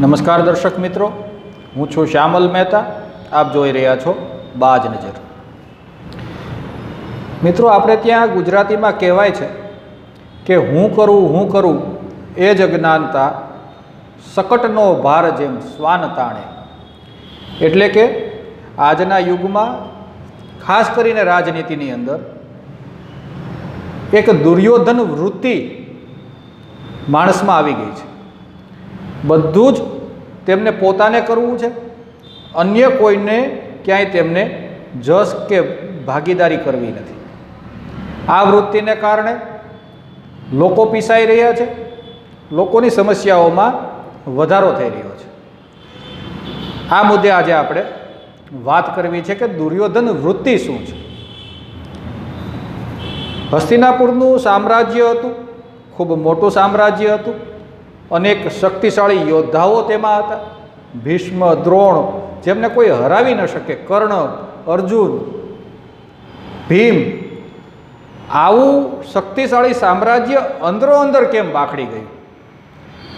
નમસ્કાર દર્શક મિત્રો, હું છું શ્યામલ મહેતા, આપ જોઈ રહ્યા છો બાજ નજર. મિત્રો, આપણે ત્યાં ગુજરાતીમાં કહેવાય છે કે હું કરું હું કરું, એ જ અજ્ઞાનતા સકટનો ભાર જેમ શ્વાન તાણે. એટલે કે આજના યુગમાં, ખાસ કરીને રાજનીતિની અંદર, એક દુર્યોધન વૃત્તિ માણસમાં આવી ગઈ છે. બધું જ તેમને પોતાને કરવું છે? અન્ય કોઈને ક્યાંય તેમને જસ કે ભાગીદારી કરવી નથી. આ વૃત્તિને કારણે લોકો પીસાઈ રહ્યા છે. લોકોની સમસ્યાઓમાં વધારો થઈ રહ્યો છે. આ મુદ્દે આજે આપણે વાત કરવી છે કે દુર્યોધન વૃત્તિ શું છે? હસ્તિનાપુરનું સામ્રાજ્ય હતું, ખૂબ મોટું સામ્રાજ્ય હતું. અનેક શક્તિશાળી યોદ્ધાઓ તેમાં હતા. ભીષ્મ, દ્રોણ જેમને કોઈ હરાવી ન શકે. કર્ણ, અર્જુન, ભીમ. આવું શક્તિશાળી સામ્રાજ્ય અંદરો અંદર કેમ બાખડી ગયું?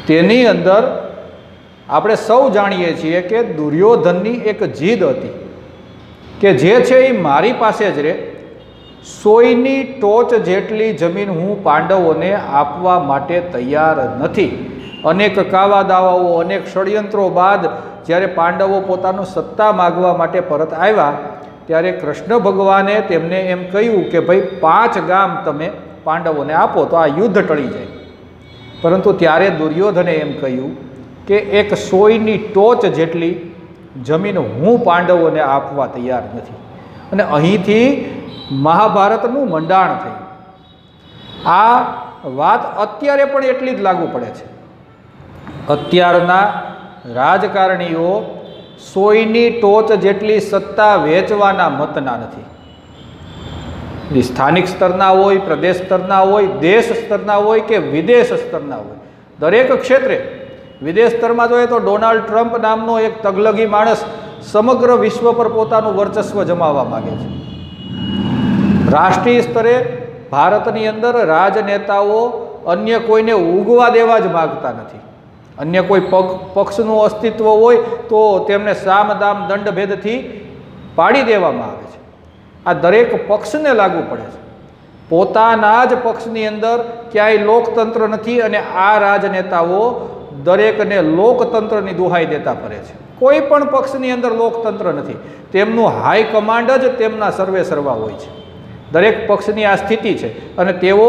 તેની અંદર આપણે સૌ જાણીએ છીએ કે દુર્યોધનની એક જીદ હતી કે જે છે એ મારી પાસે જ રહે સોયની ટોચ જેટલી જમીન હું પાંડવોને આપવા માટે તૈયાર નથી. અનેક કાવા દાવાઓ, અનેક ષડયંત્રો બાદ જ્યારે પાંડવો પોતાનું સત્તા માગવા માટે પરત આવ્યા, ત્યારે કૃષ્ણ ભગવાને તેમને એમ કહ્યું કે, ભાઈ, પાંચ ગામ તમે પાંડવોને આપો તો આ યુદ્ધ ટળી જાય. પરંતુ ત્યારે દુર્યોધને એમ કહ્યું કે, એક સોયની ટોચ જેટલી જમીન હું પાંડવોને આપવા તૈયાર નથી. અને અહીંથી મહાભારતનું મંડાણ થયું. આ વાત અત્યારે પણ એટલી જ લાગુ પડે છે. અત્યારના રાજકારણીઓ સોયની ટોચ જેટલી સત્તા વેચવાના મતના નથી. સ્થાનિક સ્તરના હોય, પ્રદેશ સ્તરના હોય, દેશ સ્તરના હોય કે વિદેશ સ્તરના હોય. દરેક ક્ષેત્રે વિદેશ સ્તરમાં જોઈએ તો ડોનાલ્ડ ટ્રમ્પ નામનો એક તગલગી માણસ સમગ્ર વિશ્વ પર પોતાનું વર્ચસ્વ જમાવવા માગે છે. રાષ્ટ્રીય સ્તરે ભારતની અંદર રાજનેતાઓ અન્ય કોઈને ઉગવા દેવા જ માગતા નથી. અન્ય કોઈ પગ પક્ષનું અસ્તિત્વ હોય તો તેમને સામ દામ દંડ ભેદથી પાડી દેવામાં આવે છે. આ દરેક પક્ષને લાગુ પડે છે. પોતાના જ પક્ષની અંદર ક્યાંય લોકતંત્ર નથી અને આ રાજનેતાઓ દરેકને લોકતંત્રની દુહાઈ દેતા ફરે છે. કોઈ પણ પક્ષની અંદર લોકતંત્ર નથી. તેમનું હાઈ કમાન્ડ જ તેમના સર્વે સર્વા હોય છે. દરેક પક્ષની આ સ્થિતિ છે અને તેઓ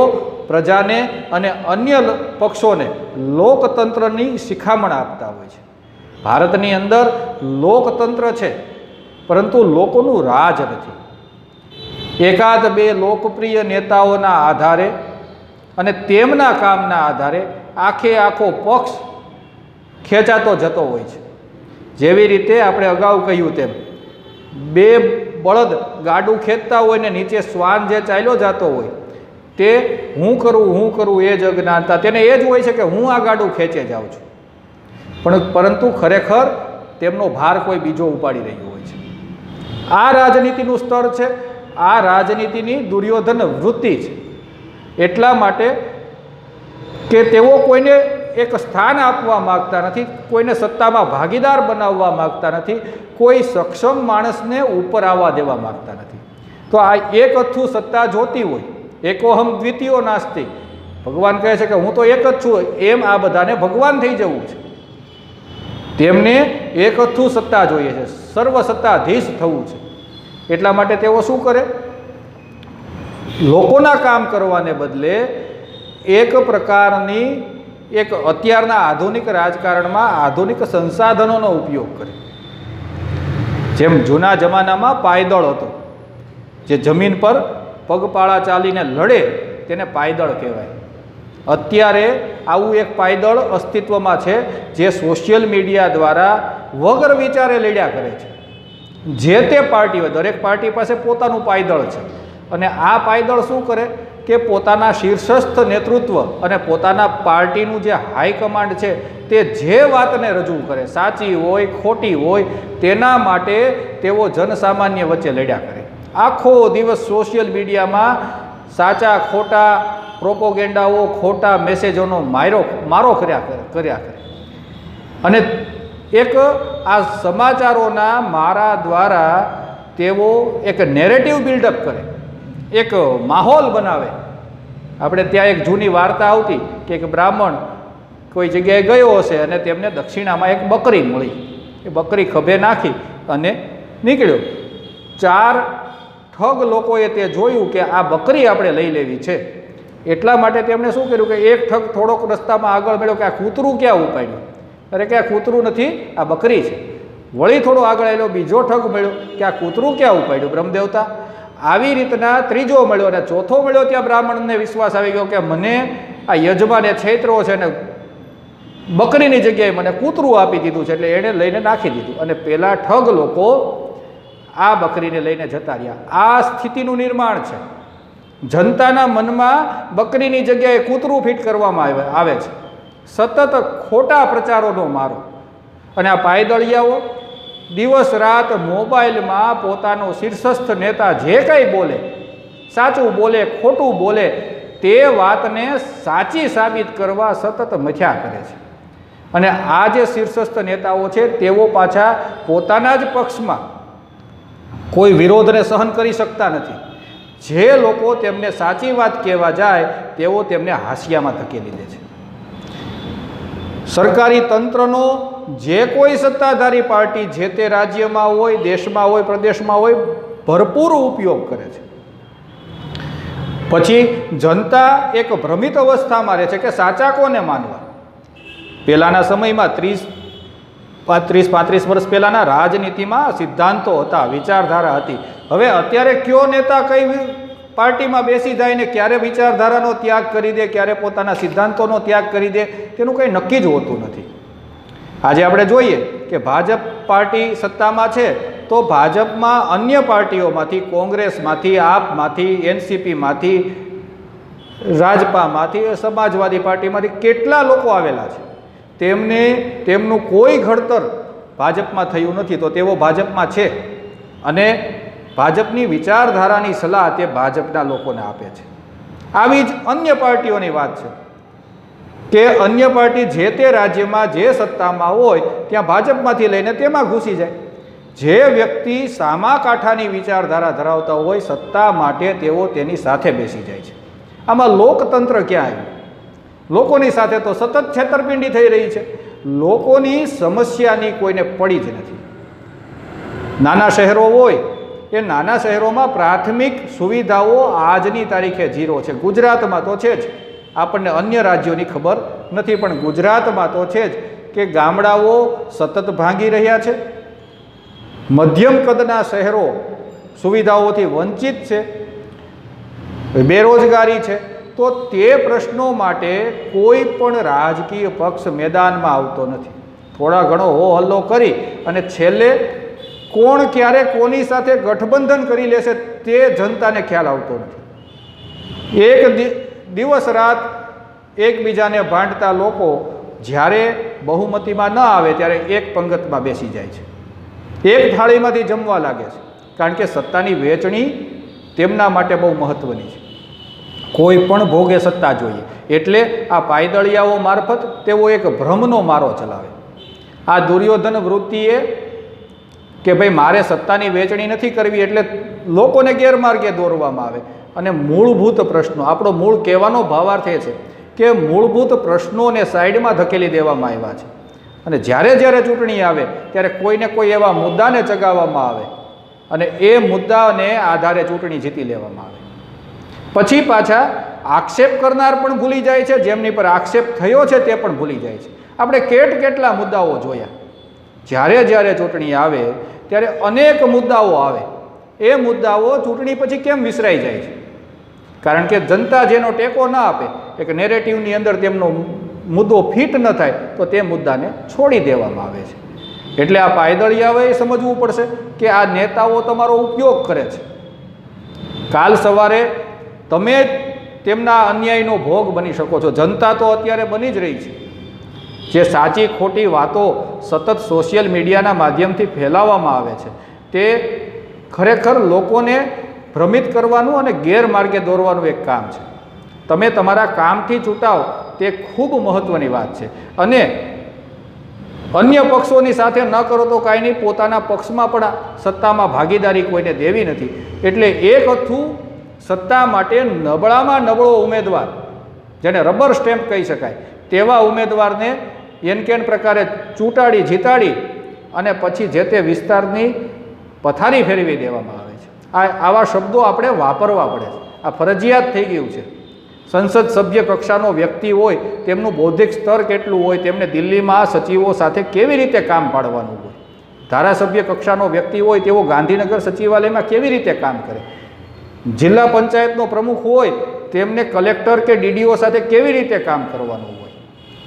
પ્રજાને અને અન્ય પક્ષોને લોકતંત્રની શિખામણ આપતા હોય છે. ભારતની અંદર લોકતંત્ર છે, પરંતુ લોકોનું રાજ નથી. એકાદ બે લોકપ્રિય નેતાઓના આધારે અને તેમના કામના આધારે આખે આખો પક્ષ ખેંચાતો જતો હોય છે. જેવી રીતે આપણે અગાઉ કહ્યું તેમ, બે બળદ ગાડું ખેંચતા હોય ને નીચે શ્વાન જે ચાલ્યો જતો હોય તે હું કરું હું કરું એ જ અજ્ઞાનતા. તેને એ જ હોય છે કે હું આ ગાડું ખેંચે જાઉં છું. પણ પરંતુ ખરેખર તેમનો ભાર કોઈ બીજો ઉપાડી રહ્યો હોય છે. આ રાજનીતિનું સ્તર છે. આ રાજનીતિની દુર્યોધન વૃત્તિ છે. એટલા માટે કે તેઓ કોઈને એક સ્થાન આપવા માગતા નથી, કોઈને સત્તામાં ભાગીદાર બનાવવા માગતા નથી, કોઈ સક્ષમ માણસને ઉપર આવવા દેવા માગતા નથી. તો આ એક અથ્થું સત્તા જોતી હોય એકોહમ દ્વિતીયો નાસ્તિક ભગવાન કહે છે કે હું તો એક જ છું, એમ આ બધાને ભગવાન થઈ જવું છે. તેમને એક અથ્થું સત્તા જોઈએ છે, સર્વ સત્તાધીશ થવું છે. એટલા માટે તેઓ શું કરે? લોકોના કામ કરવાને બદલે એક પ્રકારની, એક અત્યારના આધુનિક રાજકારણમાં આધુનિક સંસાધનોનો ઉપયોગ કરે. જેમ જૂના જમાનામાં પાયદળ હતો, જે જમીન પર પગપાળા ચાલીને લડે તેને પાયદળ કહેવાય. અત્યારે આવું એક પાયદળ અસ્તિત્વમાં છે જે સોશિયલ મીડિયા દ્વારા વગર વિચારે લડ્યા કરે છે. જે તે પાર્ટી હોય, દરેક પાર્ટી પાસે પોતાનું પાયદળ છે. અને આ પાયદળ શું કરે? કે પોતાના શીર્ષસ્થ નેતૃત્વ અને પોતાના પાર્ટીનું જે હાઈકમાન્ડ છે તે જે વાતને રજૂ કરે, સાચી હોય, ખોટી હોય, તેના માટે તેઓ જનસામાન્ય વચ્ચે લડ્યા કરે. આખો દિવસ સોશિયલ મીડિયામાં સાચા, ખોટા પ્રોપોગેન્ડાઓ, ખોટા મેસેજોનો મારો મારો કર્યા કરે કર્યા કરે. અને એક આ સમાચારોના મારા દ્વારા તેઓ એક નેરેટિવ બિલ્ડઅપ કરે, એક માહોલ બનાવે. આપણે ત્યાં એક જૂની વાર્તા આવતી કે એક બ્રાહ્મણ કોઈ જગ્યાએ ગયો હશે અને તેમને દક્ષિણામાં એક બકરી મળી. એ બકરી ખભે નાખી અને નીકળ્યો. ચાર ઠગ લોકોએ તે જોયું કે આ બકરી આપણે લઈ લેવી છે. એટલા માટે તેમણે શું કર્યું કે એક ઠગ થોડોક રસ્તામાં આગળ મળ્યો કે આ કૂતરું ક્યાં ઉપાડ્યું? અરે કે આ કૂતરું નથી, આ બકરી છે. વળી થોડો આગળ આવેલો બીજો ઠગ મળ્યો કે આ કૂતરું ક્યાં ઉપાડ્યું? બ્રહ્મદેવતા. આવી રીતના ત્રીજો મળ્યો અને ચોથો મળ્યો ત્યાં બ્રાહ્મણને વિશ્વાસ આવી ગયો કે મને આ યજમાને છેતરો છે ને બકરીની જગ્યાએ મને કૂતરું આપી દીધું છે, એટલે એણે લઈને નાખી દીધું. અને પેલા ઠગ લોકો આ બકરીને લઈને જતા રહ્યા. આ સ્થિતિનું નિર્માણ છે. જનતાના મનમાં બકરીની જગ્યાએ કૂતરું ફિટ કરવામાં આવે આવે છે. સતત ખોટા પ્રચારોનો મારો. અને આ પાયદળિયાઓ દિવસ રાત મોબાઈલમાં પોતાનો શીર્ષસ્થ નેતા જે કંઈ બોલે, સાચું બોલે, ખોટું બોલે, તે વાતને સાચી સાબિત કરવા સતત મથ્યા કરે છે. અને આ જે શીર્ષસ્થ નેતાઓ છે, તેઓ પાછા પોતાના જ પક્ષમાં કોઈ વિરોધને સહન કરી શકતા નથી. જે લોકો તેમને સાચી વાત કહેવા જાય, તેઓ તેમને હાંસિયામાં ધકેલી દે છે. સરકારી તંત્રનો જે કોઈ સત્તાધારી પાર્ટી જે તે રાજ્યમાં હોય, દેશમાં હોય, પ્રદેશમાં હોય, ભરપૂર ઉપયોગ કરે છે. પછી જનતા એક ભ્રમિત અવસ્થામાં રહે છે કે સાચા કોને માનવા? પહેલાંના સમયમાં ત્રીસ પાંત્રીસ પાંત્રીસ વર્ષ પહેલાંના રાજનીતિમાં સિદ્ધાંતો હતા, વિચારધારા હતી. હવે અત્યારે કયો નેતા કઈ પાર્ટીમાં બેસી જાય ને ક્યારે વિચારધારાનો ત્યાગ કરી દે, ક્યારે પોતાના સિદ્ધાંતોનો ત્યાગ કરી દે, તેનું કંઈ નક્કી જ હોતું નથી. આજે આપણે જોઈએ કે ભાજપ પાર્ટી સત્તામાં છે, તો ભાજપમાં અન્ય પાર્ટીઓમાંથી, કોંગ્રેસમાંથી, આપમાંથી, એનસીપીમાંથી, રાજપામાંથી, સમાજવાદી પાર્ટીમાંથી કેટલા લોકો આવેલા છે? તેમને તેમનું કોઈ ઘડતર ભાજપમાં થયું નથી, તો તેઓ ભાજપમાં છે. અને ભાજપની વિચારધારાની સલાહ તે ભાજપના લોકોને આપે છે. આવી જ અન્ય પાર્ટીઓની વાત છે કે અન્ય પાર્ટી જે તે રાજ્યમાં જે સત્તામાં હોય, ત્યાં ભાજપમાંથી લઈને તેમાં ઘૂસી જાય. જે વ્યક્તિ સામા કાંઠાની વિચારધારા ધરાવતા હોય, સત્તા માટે તેઓ તેની સાથે બેસી જાય છે. આમાં લોકતંત્ર ક્યાં આવ્યું? લોકોની સાથે તો સતત છેતરપિંડી થઈ રહી છે. લોકોની સમસ્યાની કોઈને પડી જ નથી. નાના શહેરો હોય, એ નાના શહેરોમાં પ્રાથમિક સુવિધાઓ આજની તારીખે ઝીરો છે. ગુજરાતમાં તો છે જ. આપણને અન્ય રાજ્યોની ખબર નથી, પણ ગુજરાતમાં તો છે જ કે ગામડાઓ સતત ભાંગી રહ્યા છે. મધ્યમ કદના શહેરો સુવિધાઓથી વંચિત છે. બેરોજગારી છે. તો તે પ્રશ્નો માટે કોઈ પણ રાજકીય પક્ષ મેદાનમાં આવતો નથી. થોડા ઘણો હો હલ્લો કરી અને છેલ્લે કોણ ક્યારે કોની સાથે ગઠબંધન કરી લેશે તે જનતાને ખ્યાલ આવતો નથી. એક દિવસ રાત એકબીજાને ભાંડતા લોકો જ્યારે બહુમતીમાં ન આવે ત્યારે એક પંગતમાં બેસી જાય છે. એક થાળીમાંથી જમવા લાગે છે. કારણ કે સત્તાની વહેંચણી તેમના માટે બહુ મહત્ત્વની છે. કોઈ પણ ભોગે સત્તા જોઈએ. એટલે આ પાયદળિયાઓ મારફત તેઓ એક ભ્રમનો મારો ચલાવે. આ દુર્યોધન વૃત્તિએ કે ભાઈ, મારે સત્તાની વેચણી નથી કરવી એટલે લોકોને ગેરમાર્ગે દોરવામાં આવે. અને મૂળભૂત પ્રશ્નો, આપણો મૂળ કહેવાનો ભાવાર્થ એ છે કે મૂળભૂત પ્રશ્નોને સાઈડમાં ધકેલી દેવામાં આવ્યા છે. અને જ્યારે જ્યારે ચૂંટણી આવે, ત્યારે કોઈને કોઈ એવા મુદ્દાને ચગાવવામાં આવે. અને એ મુદ્દાને આધારે ચૂંટણી જીતી લેવામાં આવે. પછી પાછા આક્ષેપ કરનાર પણ ભૂલી જાય છે, જેમની પર આક્ષેપ થયો છે તે પણ ભૂલી જાય છે. આપણે કેટ કેટલા મુદ્દાઓ જોયા. જ્યારે જ્યારે ચૂંટણી આવે, ત્યારે અનેક મુદ્દાઓ આવે. એ મુદ્દાઓ ચૂંટણી પછી કેમ વિસરાઈ જાય છે? કારણ કે જનતા જેનો ટેકો ના આપે, એક નેરેટિવની અંદર તેમનો મુદ્દો ફિટ ન થાય, તો તે મુદ્દાને છોડી દેવામાં આવે છે. એટલે આ પાયદળિયાઓએ સમજવું પડશે કે આ નેતાઓ તમારો ઉપયોગ કરે છે. કાલ સવારે તમે તેમના અન્યાયનો ભોગ બની શકો છો. જનતા તો અત્યારે બની જ રહી છે. જે સાચી ખોટી વાતો સતત સોશિયલ મીડિયાના માધ્યમથી ફેલાવવામાં આવે છે, તે ખરેખર લોકોને ભ્રમિત કરવાનું અને ગેરમાર્ગે દોરવાનું એક કામ છે. તમે તમારા કામથી છૂટાવ તે ખૂબ મહત્ત્વની વાત છે. અને અન્ય પક્ષોની સાથે ન કરો તો કાંઈ નહીં, પોતાના પક્ષમાં પણ સત્તામાં ભાગીદારી કોઈને દેવી નથી. એટલે એક અથું સત્તા માટે નબળામાં નબળો ઉમેદવાર, જેને રબર સ્ટેમ્પ કહી શકાય, તેવા ઉમેદવારને એન કેન પ્રકારે ચૂંટાડી, જીતાડી અને પછી જે તે વિસ્તારની પથારી ફેરવી દેવામાં આવે છે. આ આવા શબ્દો આપણે વાપરવા પડે છે. આ ફરજિયાત થઈ ગયું છે. સંસદ સભ્ય કક્ષાનો વ્યક્તિ હોય, તેમનું બૌદ્ધિક સ્તર કેટલું હોય, તેમને દિલ્હીમાં સચિવો સાથે કેવી રીતે કામ પાડવાનું હોય? ધારાસભ્ય કક્ષાનો વ્યક્તિ હોય, તેઓ ગાંધીનગર સચિવાલયમાં કેવી રીતે કામ કરે? જિલ્લા પંચાયતનો પ્રમુખ હોય, તેમને કલેક્ટર કે ડીડીઓ સાથે કેવી રીતે કામ કરવાનું હોય?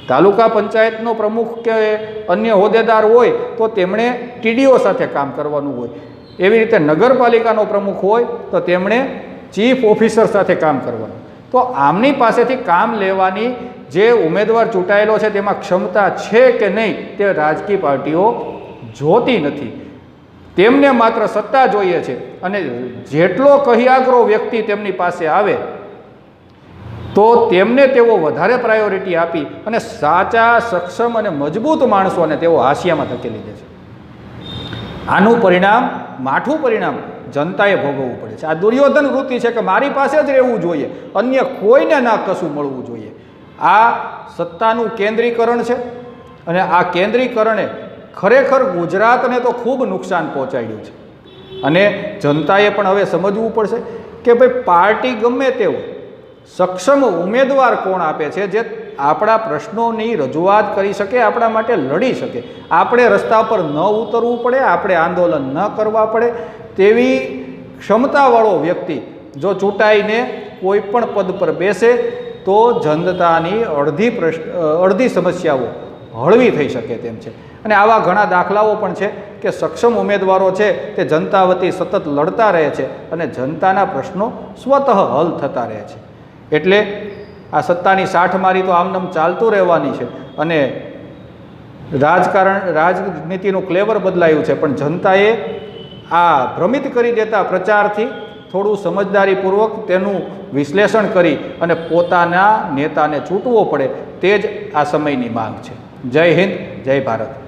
તાલુકા પંચાયતનો પ્રમુખ કે અન્ય હોદ્દેદાર હોય, તો તેમણે ટીડીઓ સાથે કામ કરવાનું હોય. એવી રીતે નગરપાલિકાનો પ્રમુખ હોય, તો તેમણે ચીફ ઓફિસર સાથે કામ કરવાનું. તો આમની પાસેથી કામ લેવાની જે ઉમેદવાર ચૂંટાયેલો છે, તેમાં ક્ષમતા છે કે નહીં, તે રાજકીય પાર્ટીઓ જોતી નથી. તેમને માત્ર સત્તા જોઈએ છે. અને જેટલો કહિયાગરો વ્યક્તિ તેમની પાસે આવે, તો તેમને તેઓ વધારે પ્રાયોરિટી આપી અને સાચા, સક્ષમ અને મજબૂત માણસોને તેઓ હાસ્યામાં ધકેલી દે છે. આનું પરિણામ, માઠું પરિણામ જનતાએ ભોગવવું પડે છે. આ દુર્યોધન વૃત્તિ છે કે મારી પાસે જ રહેવું જોઈએ. અન્ય કોઈને ના કશું મળવું જોઈએ. આ સત્તાનું કેન્દ્રીકરણ છે અને આ કેન્દ્રીકરણે ખરેખર ગુજરાતને તો ખૂબ નુકસાન પહોંચાડ્યું છે. અને જનતાએ પણ હવે સમજવું પડશે કે ભાઈ પાર્ટી ગમે તેવું સક્ષમ ઉમેદવાર કોણ આપે છે જે આપણા પ્રશ્નોની રજૂઆત કરી શકે, આપણા માટે લડી શકે. આપણે રસ્તા પર ન ઉતરવું પડે, આપણે આંદોલન ન કરવા પડે. તેવી ક્ષમતાવાળો વ્યક્તિ જો ચૂંટાઈને કોઈ પણ પદ પર બેસે, તો જનતાની અડધી પ્રશ્ન, અડધી સમસ્યાઓ હળવી થઈ શકે તેમ છે. અને આવા ઘણા દાખલાઓ પણ છે કે સક્ષમ ઉમેદવારો છે તે જનતા વતી સતત લડતા રહે છે અને જનતાના પ્રશ્નો સ્વતઃ હલ થતા રહે છે. એટલે આ સત્તાની સાઠમારી તો આમનામ ચાલતું રહેવાની છે અને રાજકારણ, રાજનીતિનું ક્લેવર બદલાયું છે, પણ જનતાએ આ ભ્રમિત કરી દેતા પ્રચારથી થોડું સમજદારીપૂર્વક તેનું વિશ્લેષણ કરી અને પોતાના નેતાને ચૂંટવો પડે તે જ આ સમયની માંગ છે. જય હિન્દ જય ભારત.